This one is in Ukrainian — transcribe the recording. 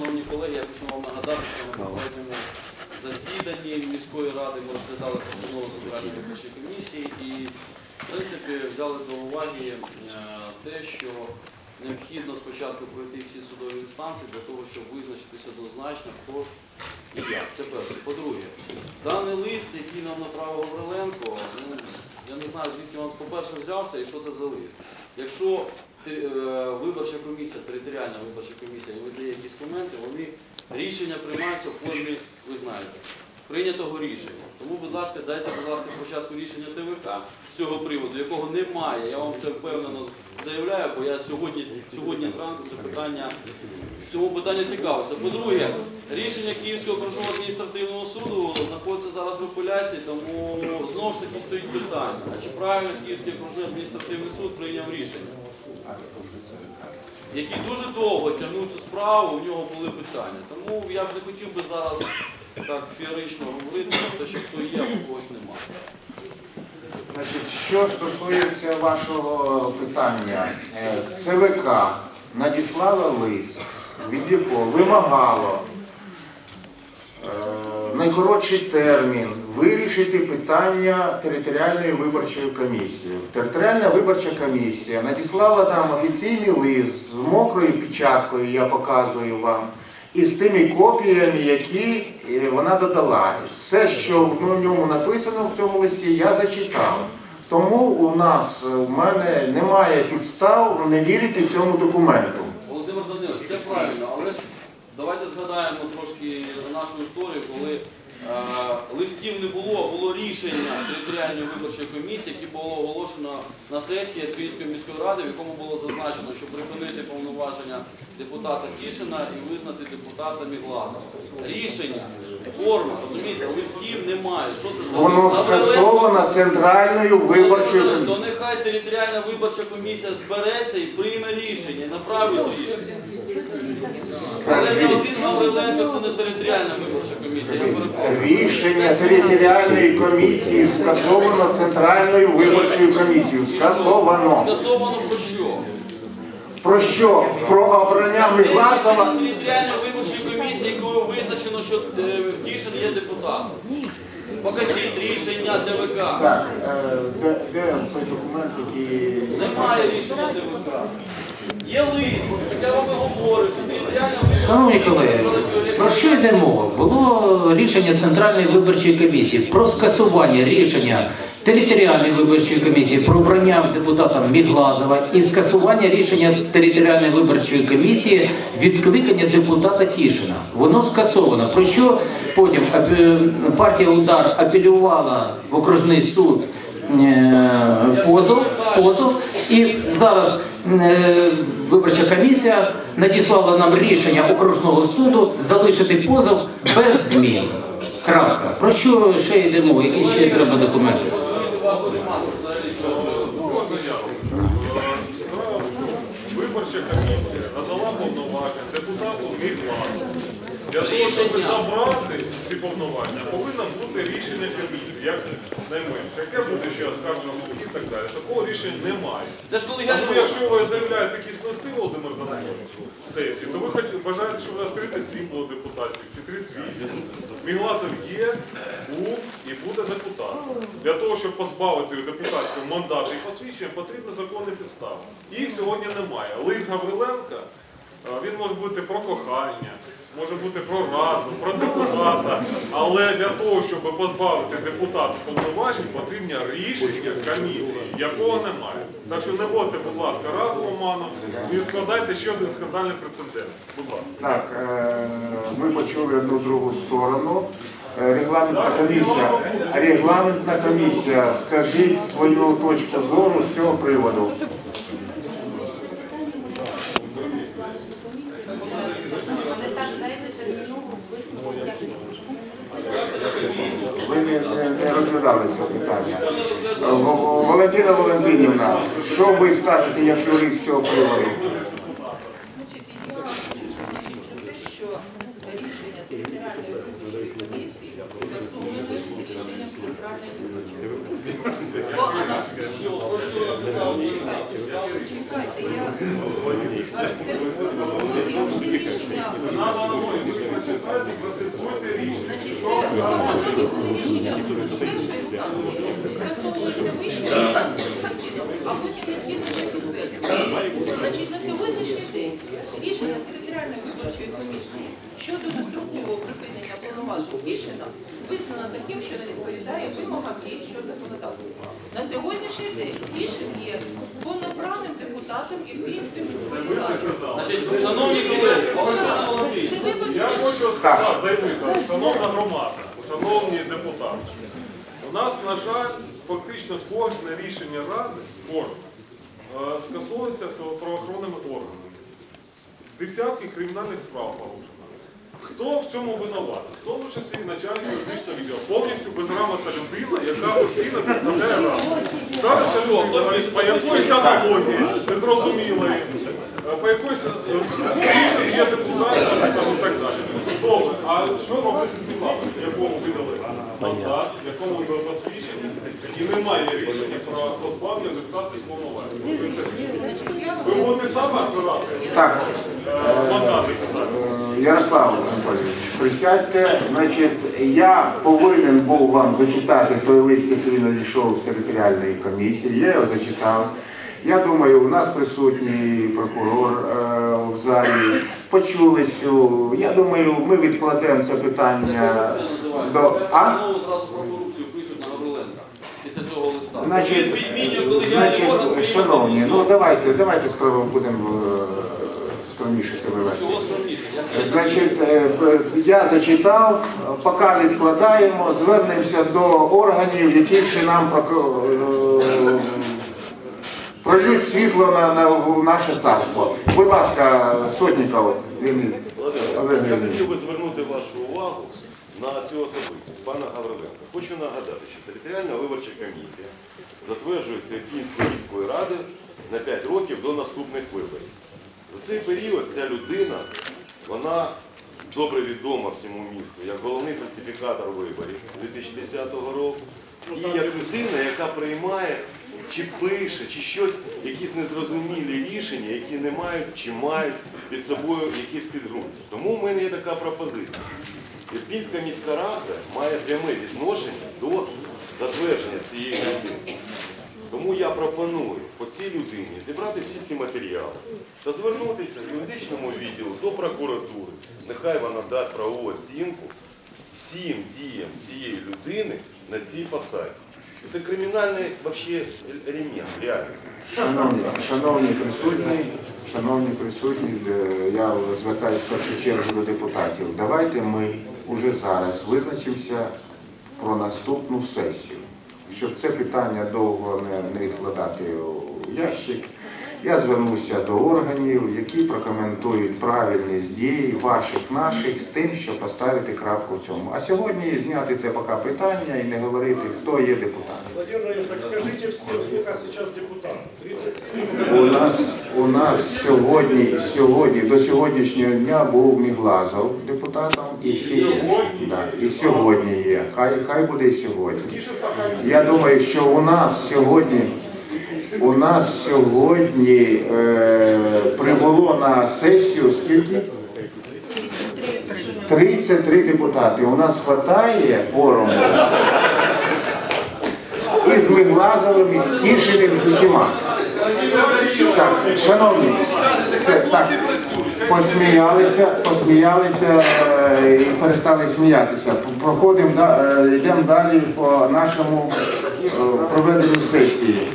шановні колеги, я хочу вам нагадати, що на попередньому засіданні міської ради ми розглядали постанову Центральної виборчої комісії і, в принципі, взяли до уваги е, те, що необхідно спочатку пройти всі судові інстанції для того, щоб визначитися однозначно, хто і як. Це перше. По-друге, даний лист, який нам направив Гавриленко, ну, я не знаю, звідки він, по-перше, взявся і що це за лист. Якщо виборча комісія, територіальна виборча комісія видає якісь коменти, вони рішення приймаються в формі, ви знаєте, прийнятого рішення. Тому, будь ласка, дайте, будь ласка, спочатку рішення ТВК з цього приводу, якого немає. Я вам це впевнено заявляю, бо я сьогодні, сьогодні зранку це питання цьому питанню цікавився. По-друге, рішення Київського окружного адміністративного суду знаходиться зараз в апеляції, тому знову ж таки стоїть питання. А чи правильно Київський окружний адміністративний суд прийняв рішення? Які дуже довго тягнуть цю справу, у нього були питання. Тому я б не хотів би зараз так феєрично говорити те, що хто є, а когось немає. Значить, що стосується вашого питання, е, ЦВК надіслала лист, від якого вимагало е, найкоротший термін вирішити питання територіальної виборчої комісії. Територіальна виборча комісія надіслала там офіційний лист з мокрою печаткою, я показую вам, і з тими копіями, які е, вона додала. Все, що в ньому написано в цьому листі, я зачитав. Тому у нас, е, в мене немає підстав не вірити цьому документу. Володимир Данилович, це правильно, але ж давайте згадаємо трошки нашу історію, коли е, листів не було, а було рішення територіальної виборчої комісії, яке було оголошено на сесії Київської міської ради, в якому було зазначено, що припинити повноваження депутата Тішина і визнати депутата Мігласа. Рішення, форма, розумієте, листів немає. Що це за Воно скасовано центральною виборчою То нехай територіальна виборча комісія збереться і прийме рішення, направить рішення. Але Гавриленко це не територіальна виборча комісія. Рішення територіальної комісії скасовано центральною виборчою комісією. Скасовано. Скасовано про що? Про що? Про обрання Мигласова? Територіальної виборчої комісії, якою визначено, що е, Тішин є депутатом. Покажіть рішення ТВК. Так, е, де, той документ, який... Немає рішення ТВК. Є лист, я вам говорю, що територіальна виборча Шановні колеги, про що йде мова? Було рішення Центральної виборчої комісії про скасування рішення територіальної виборчої комісії про обрання депутата Міглазова і скасування рішення територіальної виборчої комісії відкликання депутата Тішина. Воно скасовано. Про що потім партія Удар апелювала в окружний суд е, позов, позов і зараз виборча комісія надіслала нам рішення окружного суду залишити позов без змін. Крапка. Про що ще йде мова? Які ще треба документи? Виборча комісія надала повноваження депутату Мігласу. Для того, щоб забрати ці повноваження, повинно бути рішення комісії, як найменше. Яке буде ще оскаржено і так далі. Такого рішення немає. Це ж колегіальний Тому якщо ви заявляєте якісь листи, Володимир Данилович, в сесії, то ви хоч бажаєте, щоб у нас 37 було депутатів чи 38. Мігласов є, був і буде депутат. Для того, щоб позбавити депутатського мандату і посвідчення, потрібно законні підстави. Їх сьогодні немає. Лист Гавриленка, він може бути про кохання, може бути про раду, про депутата. Але для того, щоб позбавити депутата повноважень, потрібні рішення комісії, якого немає. Так що не вводьте, будь ласка, раду оманом і складайте ще один скандальний прецедент. Будь ласка. Так, е, ми почули одну другу сторону. Е, Регламентна комісія, регламентна комісія, скажіть свою точку зору з цього приводу. Вони так, знаєте, терміново висновок якось. Ви не, не, не розглядали це питання. Валентина Валентинівна, що ви скажете як юрист цього приводу? Рішення територіальної виборчої комісії скасовує рішенням центральної виборчої комісії. Бо аналогічно- Що, про що написав Володимир Данилович? Почекайте, я... А потім відповідно підтверджується. Значить, на сьогоднішній день рішення територіальної виборчої комісії щодо дострокового припинення повноважень рішення визнано таким, що не відповідає вимогам діючого законодавства. На сьогоднішній день рішення є депутатом і принципі міської ради. Значить, шановні колеги, Я хочу сказати, заявити, шановна громада, шановні депутати, у нас, на жаль, фактично кожне рішення Ради, кожне, е, скасовується правоохоронними органами. Десятки кримінальних справ порушено. Хто в цьому винуватий? В тому числі начальник юридичного відділу. Повністю безграмотна людина, яка постійно представляє раду. Ставиться людина, по якоїсь аналогії, незрозумілої, е, по якоїсь е, є депутат там, і так далі. Добре, а що робити з якому видали мандат, якому видали посвідчення, і немає рішення про позбавлення депутатських повноважень? Ви будете саме обирати Так, е, мандати? так? Е, Ярослав Анатолійович, присядьте. Значить, я повинен був вам зачитати той лист, який надійшов з територіальної комісії. Я його зачитав. Я думаю, у нас присутній прокурор е, в залі. Почули цю. Я думаю, ми відкладемо це питання до. А? Значить, значить, шановні, ну давайте, давайте скоро будемо е, скромніше себе вести. Значить, е, я зачитав, поки відкладаємо, звернемося до органів, які ще нам прольють світло на, на наше царство. Будь ласка, Сотніков, Леонід Олег я Леонідович. хотів би звернути вашу увагу на цю особистість, пана Гавриленка. Хочу нагадати, що територіальна виборча комісія затверджується Київською міською радою на 5 років до наступних виборів. За цей період ця людина, вона добре відома всьому місту, як головний фальсифікатор виборів 2010 року, і як людина, яка приймає чи пише, чи щось, якісь незрозумілі рішення, які не мають чи мають під собою якісь підґрунтя. Тому в мене є така пропозиція. Ірпінська міська рада має пряме відношення до затвердження цієї людини. Тому я пропоную по цій людині зібрати всі ці матеріали та звернутися в юридичному відділу до прокуратури. Нехай вона дасть правову оцінку всім діям цієї людини на цій посаді. Це кримінальний вообще ремінь, реально. Шановні, шановні присутні, шановні присутні, е, я звертаюся в першу чергу до депутатів. Давайте ми уже зараз визначимося про наступну сесію, щоб це питання довго не, не відкладати у ящик. Я звернуся до органів, які прокоментують правильність дій ваших, наших, з тим, щоб поставити крапку в цьому. А сьогодні зняти це поки питання і не говорити, хто є депутат. Владимир Владимирович, так скажите всем, сколько сейчас депутатов? 37? У нас, у нас сьогодні, сьогодні, до сьогоднішнього дня був Міглазов депутатом і всі да, і сьогодні є. Хай, хай буде і сьогодні. Я думаю, що у нас сьогодні, у нас сьогодні е, прибуло на сесію скільки? 33 депутати. У нас хватає форуму і з Миглазовим, і усіма. Так, шановні, це так, посміялися, посміялися е, і перестали сміятися. Проходимо, да- е, йдемо далі по нашому е, проведенню сесії.